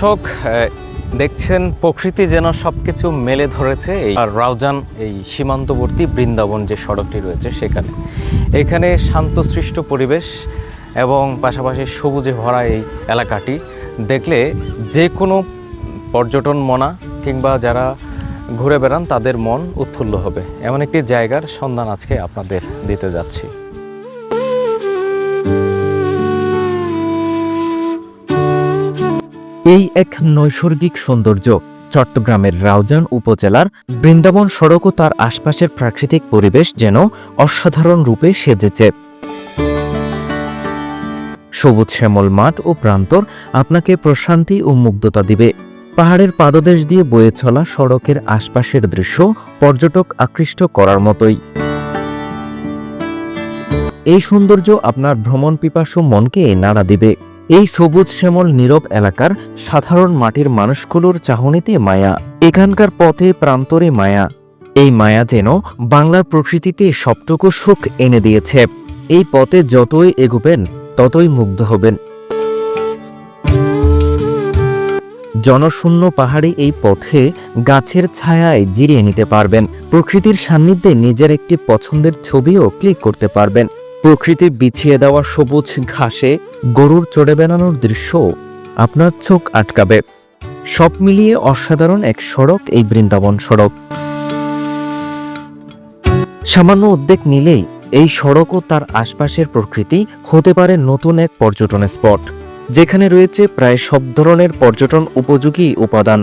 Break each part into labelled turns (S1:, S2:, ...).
S1: দর্শক দেখছেন প্রকৃতি যেন সবকিছু মেলে ধরেছে এই রাউজান, এই সীমান্তবর্তী বৃন্দাবন যে সড়কটি রয়েছে সেখানে। এখানে শান্তসৃষ্ট পরিবেশ এবং পাশাপাশি সবুজে ভরা এই এলাকাটি। দেখলে যে কোনো পর্যটন মনা কিংবা যারা ঘুরে বেড়ান তাদের মন উৎফুল্ল হবে। এমন একটি জায়গার সন্ধান আজকে আপনাদের দিতে যাচ্ছি।
S2: এই এক নৈসর্গিক সৌন্দর্য চট্টগ্রামের রাউজান উপজেলার বৃন্দাবন সড়ক ও তার আশপাশের প্রাকৃতিক পরিবেশ যেন অসাধারণ রূপে সেজেছে। সবুজ শ্যামল মাঠ ও প্রান্তর আপনাকে প্রশান্তি ও মুগ্ধতা দিবে। পাহাড়ের পাদদেশ দিয়ে বয়ে চলা সড়কের আশপাশের দৃশ্য পর্যটক আকৃষ্ট করার মতোই। এই সৌন্দর্য আপনার ভ্রমণ পিপাসু মনকে নাড়া দিবে। এই সবুজ শ্যামল নীরব এলাকার সাধারণ মাটির মানুষগুলোর চাহনিতে মায়া। এখানকার পথে প্রান্তরে মায়া। এই মায়া যেন বাংলার প্রকৃতিতে সবটুকু সুখ এনে দিয়েছে। এই পথে যতই এগুবেন, ততই মুগ্ধ হবেন। জনশূন্য পাহাড়ি এই পথে গাছের ছায়ায় জিরিয়ে নিতে পারবেন। প্রকৃতির সান্নিধ্যে নিজের একটি পছন্দের ছবিও ক্লিক করতে পারবেন। প্রকৃতির বিছিয়ে দেওয়া সবুজ ঘাসে গরুর চড়ে বেড়ানোর দৃশ্য আপনার চোখ আটকাবে। সব মিলিয়ে অসাধারণ এক সড়ক এই বৃন্দাবন সড়ক। সামান্য উদ্যোগ নিলেই এই সড়ক ও তার আশপাশের প্রকৃতি হতে পারে নতুন এক পর্যটন স্পট, যেখানে রয়েছে প্রায় সব ধরনের পর্যটন উপযোগী উপাদান।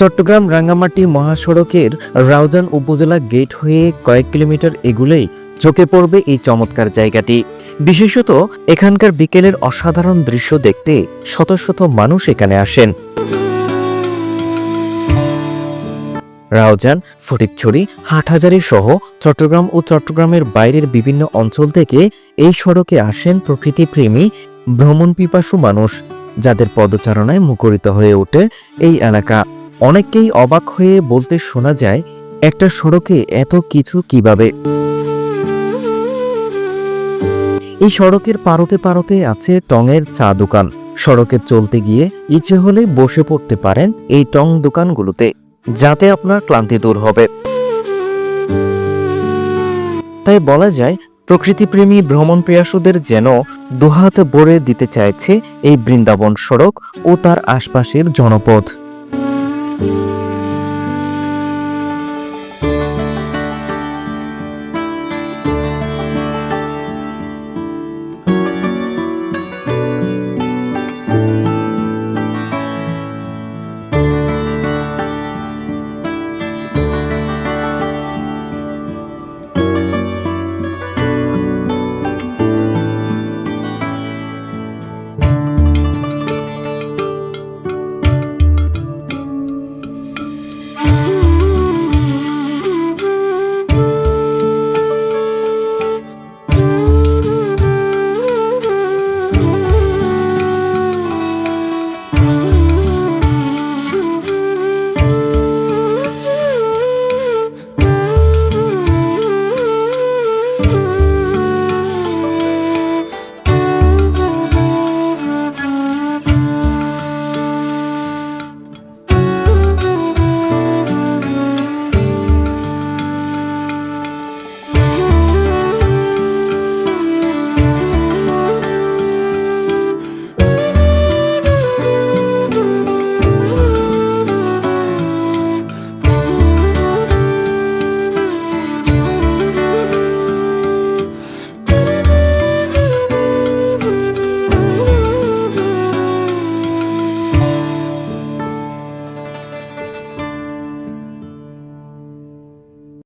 S2: চট্টগ্রাম রাঙ্গামাটি মহাসড়কের রাউজান উপজেলা গেট হয়ে কয়েক কিলোমিটার এগুলেই চোখে পড়বে এই চমৎকার জায়গাটি। বিশেষত এখানকার বিকেলের অসাধারণ দৃশ্য দেখতে শত শত মানুষ এখানে আসেন। রাউজান, ফটিকছড়ি, হাটহাজারি সহ চট্টগ্রাম ও চট্টগ্রামের বাইরের বিভিন্ন অঞ্চল থেকে এই সড়কে আসেন প্রকৃতিপ্রেমী ভ্রমণ পিপাসু মানুষ, যাদের পদচারণায় মুখরিত হয়ে ওঠে এই এলাকা। অনেককেই অবাক হয়ে বলতে শোনা যায়, একটা সড়কে এত কিছু কীভাবে? এই সড়কের পারতে পারতে আছে টঙের চা দোকান। সড়কে চলতে গিয়ে ইচ্ছে হলে বসে পড়তে পারেন এই টং দোকানগুলোতে, যাতে আপনার ক্লান্তি দূর হবে। তাই বলা যায়, প্রকৃতিপ্রেমী ভ্রমণ প্রিয়াসুদের যেন দুহাত ভরে দিতে চাইছে এই বৃন্দাবন সড়ক ও তার আশপাশের জনপথ।